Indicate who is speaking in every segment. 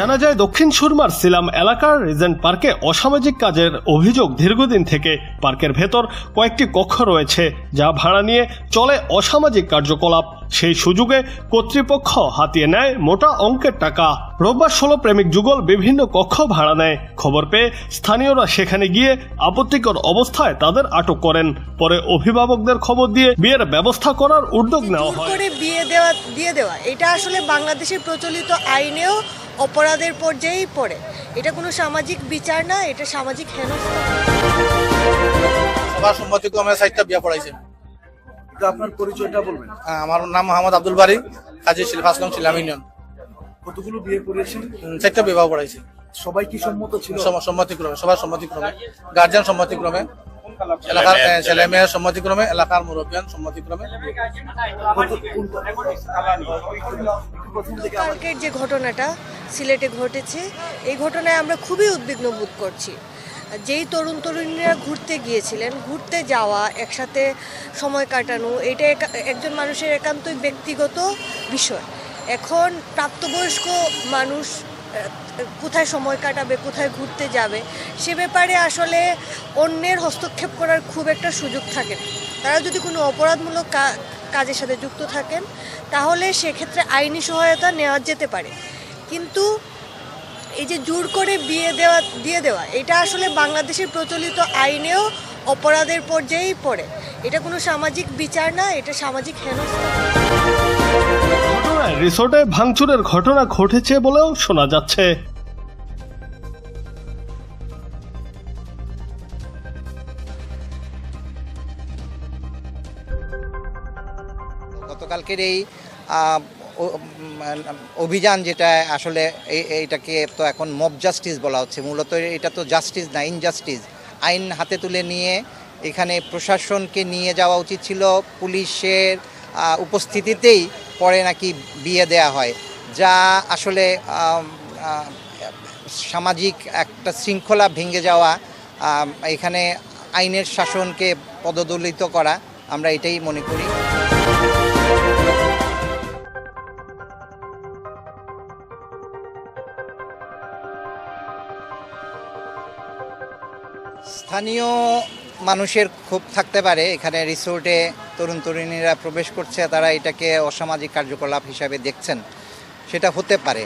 Speaker 1: জানা যায়, দক্ষিণ সুরমার সিলাম এলাকার রিজেন্ট পার্কে অসামাজিক কাজের অভিযোগ দীর্ঘদিন থেকে পার্কের ভেতর কয়েকটি কক্ষ রয়েছে, যা ভাড়া নিয়ে চলে অসামাজিক কার্যকলাপ সেই সুযোগে কর্তৃপক্ষ হাতিয়ে নেয় মোটা অঙ্কের টাকা। রোববার ষোলো প্রেমিক যুগল বিভিন্ন কক্ষ ভাড়া নেয়। খবর পেয়ে স্থানীয়রা সেখানে গিয়ে আপত্তিকর অবস্থায় তাদের আটক করেন। পরে অভিভাবকদের খবর দিয়ে বিয়ের ব্যবস্থা করার উদ্যোগ নেওয়া হয়।
Speaker 2: করে বিয়ে দেওয়া দিয়ে দেওয়া। এটা আসলে বাংলাদেশের প্রচলিত আইনেও অপরাধের পর্যায়েই পড়ে। এটা কোনো সামাজিক বিচার না এটা সামাজিক হেনস্থা।
Speaker 3: সবার সম্মতিক্রমে সাইটটা বিয়া পড়াইছে।
Speaker 4: তো আপনার পরিচয়টা বলবেন?
Speaker 3: আহ, আমার নাম মোহাম্মদ আব্দুল বারি কাজী শিলফাসলং শিলাম ইউনিয়ন।
Speaker 4: কতগুলো বিয়ে করিয়েছেন
Speaker 3: উম, চারটা বিবাহ পড়াইছে
Speaker 4: সবাই কি সম্মত ছিল?
Speaker 3: সম- সম্মতিক্রমে সবার সম্মতিক্রমে গার্জিয়ান সম্মতিক্রমে এলাকার ছেলে মেয়ের সম্মতিক্রমে এলাকার মুরব্বিয়ান সম্মতিক্রমে।
Speaker 2: যে ঘটনাটা সিলেটে ঘটেছে এই ঘটনায় আমরা খুবই উদ্বিগ্ন বোধ করছি। যেই তরুণ তরুণীরা ঘুরতে গিয়েছিলেন, ঘুরতে যাওয়া, একসাথে সময় কাটানো, এটা একা- একজন মানুষের একান্তই ব্যক্তিগত বিষয়। এখন প্রাপ্তবয়স্ক মানুষ কোথায় সময় কাটাবে, কোথায় ঘুরতে যাবে, সে ব্যাপারে আসলে অন্যের হস্তক্ষেপ করার খুব একটা সুযোগ থাকে না। তারা যদি কোনো অপরাধমূলক কাজের সাথে যুক্ত থাকেন, তাহলে সেক্ষেত্রে আইনি সহায়তা নেওয়া যেতে পারে। কিন্তু এই যে জোর করে বিয়ে দেওয়া দিয়ে দেওয়া এটা আসলে বাংলাদেশের প্রচলিত আইনেও অপরাধের পর্যায়েই পড়ে। এটা কোনো সামাজিক বিচার না এটা সামাজিক হেনস্থা।
Speaker 1: রিসোর্টে ভাঙচুরের ঘটনা ঘটেছে বলেও শোনা যাচ্ছে।
Speaker 5: গতকালকের এই অভিযান যেটা আসলে এই- এইটাকে তো এখন মব জাস্টিস বলা হচ্ছে। মূলত এটা তো জাস্টিস না ইনজাস্টিস আইন হাতে তুলে নিয়ে এখানে প্রশাসনকে নিয়ে যাওয়া উচিত ছিল। পুলিশের উপস্থিতিতেই পরে নাকি বিয়ে দেয়া হয়। যা আসলে সামাজিক একটা শৃঙ্খলা ভেঙে যাওয়া এখানে আইনের শাসনকে পদদলিত করা। আমরা এটাই মনে করি। স্থানীয় মানুষের ক্ষোভ থাকতে পারে। এখানে রিসোর্টে তরুণ তরুণীরা প্রবেশ করছে, তারা এটাকে অসামাজিক কার্যকলাপ হিসাবে দেখছেন। সেটা হতে পারে।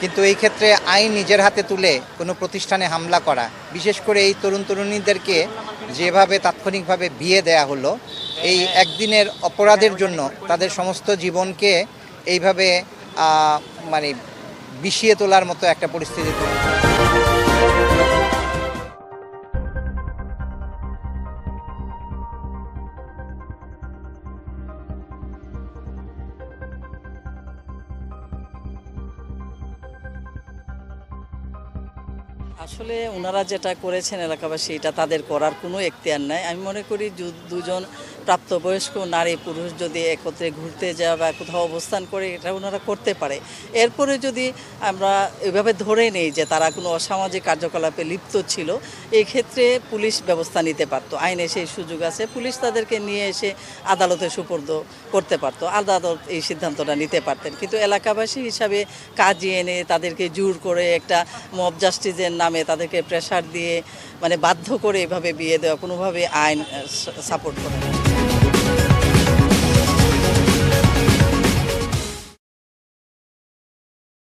Speaker 5: কিন্তু এই ক্ষেত্রে আইন নিজের হাতে তুলে কোনো প্রতিষ্ঠানে হামলা করা, বিশেষ করে এই তরুণ তরুণীদেরকে যেভাবে তাৎক্ষণিকভাবে বিয়ে দেয়া হলো, এই একদিনের অপরাধের জন্য তাদের সমস্ত জীবনকে এইভাবে মানে বিষিয়ে তোলার মতো একটা পরিস্থিতি তৈরি
Speaker 6: আসলে ওনারা যেটা করেছেন এলাকাবাসী, এটা তাদের করার কোনো এখতিয়ার নাই। আমি মনে করি দুজন প্রাপ্তবয়স্ক নারী পুরুষ যদি একত্রে ঘুরতে যায় বা কোথাও অবস্থান করে, এটা ওনারা করতে পারে। এরপরে যদি আমরা এভাবে ধরে নেই যে তারা কোনো অসামাজিক কার্যকলাপে লিপ্ত ছিল এই ক্ষেত্রে পুলিশ ব্যবস্থা নিতে পারতো। আইনে সেই সুযোগ আছে। পুলিশ তাদেরকে নিয়ে এসে আদালতে সুপর্দ করতে পারতো। আদালত এই সিদ্ধান্তটা নিতে পারতেন। কিন্তু এলাকাবাসী হিসাবে কাজে এনে তাদেরকে জোর করে একটা মব জাস্টিসের নামে তাদেরকে প্রেশার দিয়ে মানে বাধ্য করে এভাবে বিয়ে দেওয়া, কোনোভাবে আইন সাপোর্ট করে। না